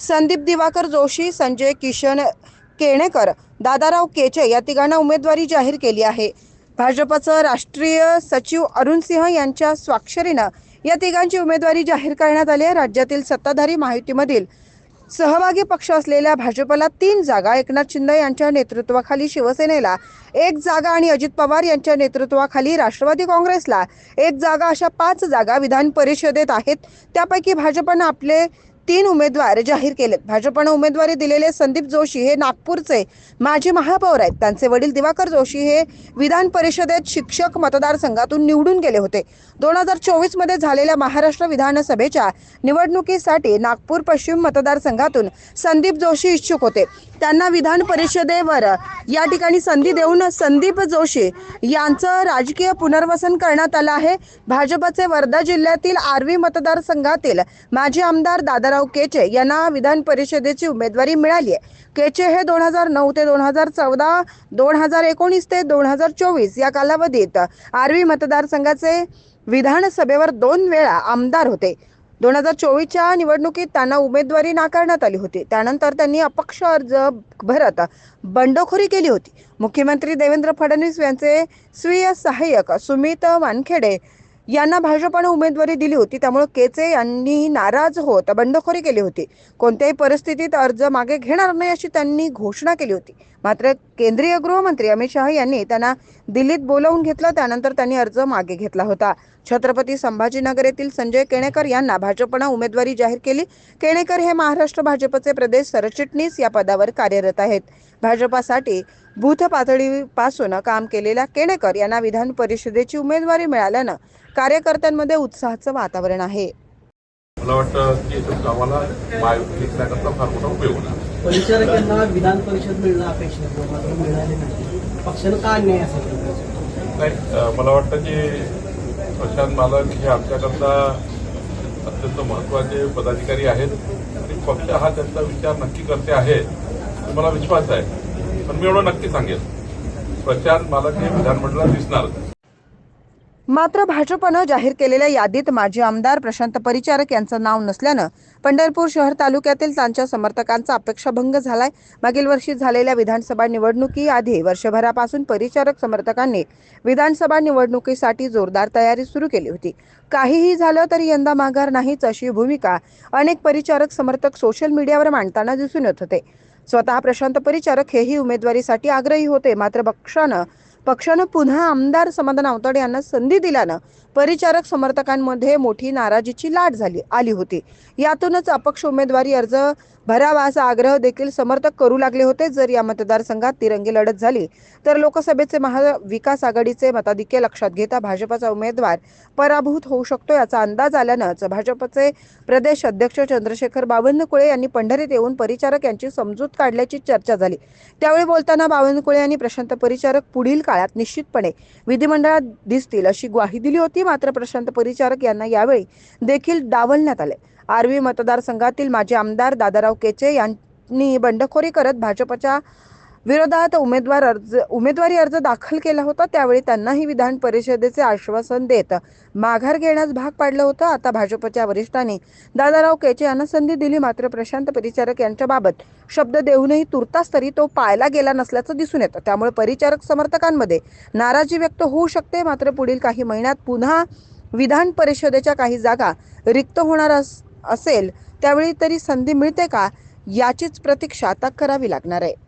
संदीप दिवाकर जोशी संजय किशन केणेकर दादाराव केचे या तिघांना उमेदवारी जाहीर केली आहे. भाजपचं राष्ट्रीय सचिव अरुण सिंह यांच्या स्वाक्षरीनं या तिघांची उमेदवारी जाहीर करण्यात आली आहे. राज्यातील सत्ताधारी महायुतीमधील सहभागी पक्ष असलेल्या भाजपला तीन जागा एकनाथ शिंदे यांच्या नेतृत्वाखाली शिवसेनेला एक जागा आणि अजित पवार यांच्या नेतृत्वाखाली राष्ट्रवादी काँग्रेसला एक जागा अशा पाच जागा विधान परिषदेत आहेत. त्यापैकी भाजपनं आपले तीन उमेदवार जाहीर केलेत. भाजपनं उमेदवारी दिलेले संदीप जोशी हे नागपूरचे माजी महापौर आहेत. त्यांचे वडील दिवाकर जोशी हे विधान परिषदेत शिक्षक मतदारसंघातून निवडून गेले होते. दोन हजार चोवीसमध्ये झालेल्या महाराष्ट्र विधानसभेच्या निवडणुकीसाठी नागपूर पश्चिम मतदारसंघातून संदीप जोशी इच्छुक होते. त्यांना विधान परिषदेवर या ठिकाणी संधी देऊन संदीप जोशी यांचं राजकीय पुनर्वसन करण्यात आलं आहे. भाजपचे वर्धा जिल्ह्यातील आर्वी मतदारसंघातील माजी आमदार दादाराव केचे यांना विधान परिषदेची उमेदवारी मिळाली आहे. केचे हे दोन हजार नऊ ते दोन हजार चौदा दोन हजार एकोणीस ते दोन हजार चोवीस या कालावधीत आर्वी मतदारसंघाचे विधानसभेवर दोन वेळा आमदार होते. दोन हजार चोवीसच्या निवडणुकीत त्यांना उमेदवारी नाकारण्यात आली होती. त्यानंतर त्यांनी अपक्ष अर्ज भरत बंडखोरी केली होती. मुख्यमंत्री देवेंद्र फडणवीस यांचे स्वीय सहाय्यक सुमित वानखेडे यांना भाजपाने उमेदवारी दिली होती त्यामुळे केचे यांनी नाराज होत बंडखोरी केली होती. कोणत्याही परिस्थितीत अर्ज मागे घेणार नाही अशी त्यांनी घोषणा केली होती. मात्र केंद्रीय गृहमंत्री अमित शहा यांनी त्यांना दिल्लीत बोलावून घेतलं त्यानंतर त्यांनी अर्ज मागे घेतला होता. छत्रपती संभाजीनगर येथील संजय केणेकर यांना भाजपनं उमेदवारी जाहीर केली. केणेकर हे महाराष्ट्र भाजपचे प्रदेश सरचिटणीस या पदावर कार्यरत आहेत. भाजपासाठी बूथ पातळीपासून काम केलेल्या केणेकर यांना विधान परिषदेची उमेदवारी मिळाल्यानं कार्यकर्त्यांमध्ये उत्साहाचं वातावरण आहे. मला वाटतं की घेतल्याकरता फार मोठा उपयोग होणार. परिचारक यांना विधान परिषद मिळणं अपेक्षित होतं मात्र मिळाले नाही. पक्षानं का अन्याय असा? नाही मला वाटतं की प्रशांत मालक हे आमच्याकरता अत्यंत महत्त्वाचे पदाधिकारी आहेत. आणि पक्ष हा त्यांचा विचार नक्की करते आहे मला विश्वास आहे. पण मी एवढं नक्की सांगेन. प्रशांत मालक विधानमंडळात दिसणार. मात्र भाजपनं जाहीर केलेल्या यादीत माजी आमदार प्रशांत परिचारक यांचं नाव नसल्यानं पंढरपूर शहर तालुक्यातील त्यांच्या समर्थकांचा अपेक्षाभंग झालाय. मागील वर्षी झालेल्या विधानसभा निवडणुकीआधी वर्षभरापासून परिचारक समर्थकांनी विधानसभा निवडणुकीसाठी जोरदार तयारी सुरू केली होती. काहीही झालं तरी यंदा माघार नाहीच अशी भूमिका अनेक परिचारक समर्थक सोशल मीडियावर मांडताना दिसून येत होते. स्वतः प्रशांत परिचारक हेही उमेदवारीसाठी आग्रही होते. मात्र पक्षानं पक्षानं पुन्हा आमदार समाधान आवताडे यांना संधी दिल्यानं परिचारक समर्थकांमध्ये मोठी नाराजीची लाट झाली आली होती. यातूनच अपक्ष उमेदवारी अर्ज भरावा असा आग्रह देखील समर्थक करू लागले होते. जर या मतदारसंघात तिरंगी लढत झाली तर लोकसभेचे महाविकास आघाडीचे मताधिक्य लक्षात घेता भाजपचा उमेदवार पराभूत होऊ शकतो याचा अंदाज आल्यानंच भाजपचे प्रदेश अध्यक्ष चंद्रशेखर बावनकुळे यांनी पंढरीत येऊन परिचारक यांची समजूत काढल्याची चर्चा झाली. त्यावेळी बोलताना बावनकुळे यांनी प्रशांत परिचारक पुढील काळात निश्चितपणे विधिमंडळात दिसतील अशी ग्वाही दिली होती. मात्र प्रशांत परिचारक यांना यावेळी देखील डावलण्यात आले. आर्वी मतदारसंघातील माजी आमदार दादाराव केचे यांनी बंडखोरी करत भाजपच्या विरोधात उमेदवार अर्ज उमेदवारी अर्ज दाखल केला होता त्यावेळी त्यांनाही विधान परिषदेचे आश्वासन देत माघार घेण्यास भाग पाडलं होतं. आता भाजपच्या वरिष्ठांनी दादाराव केचे यांना संधी दिली. मात्र प्रशांत परिचारक यांच्याबाबत शब्द देऊनही तुर्तास तरी तो पाळला गेला नसल्याचं दिसून येतं. त्यामुळे परिचारक समर्थकांमध्ये नाराजी व्यक्त होऊ शकते. मात्र पुढील काही महिन्यात पुन्हा विधान परिषदेच्या काही जागा रिक्त होणार अस- असेल त्यावेळी तरी संधी मिळते का याचीच प्रतीक्षा आता करावी लागणार आहे.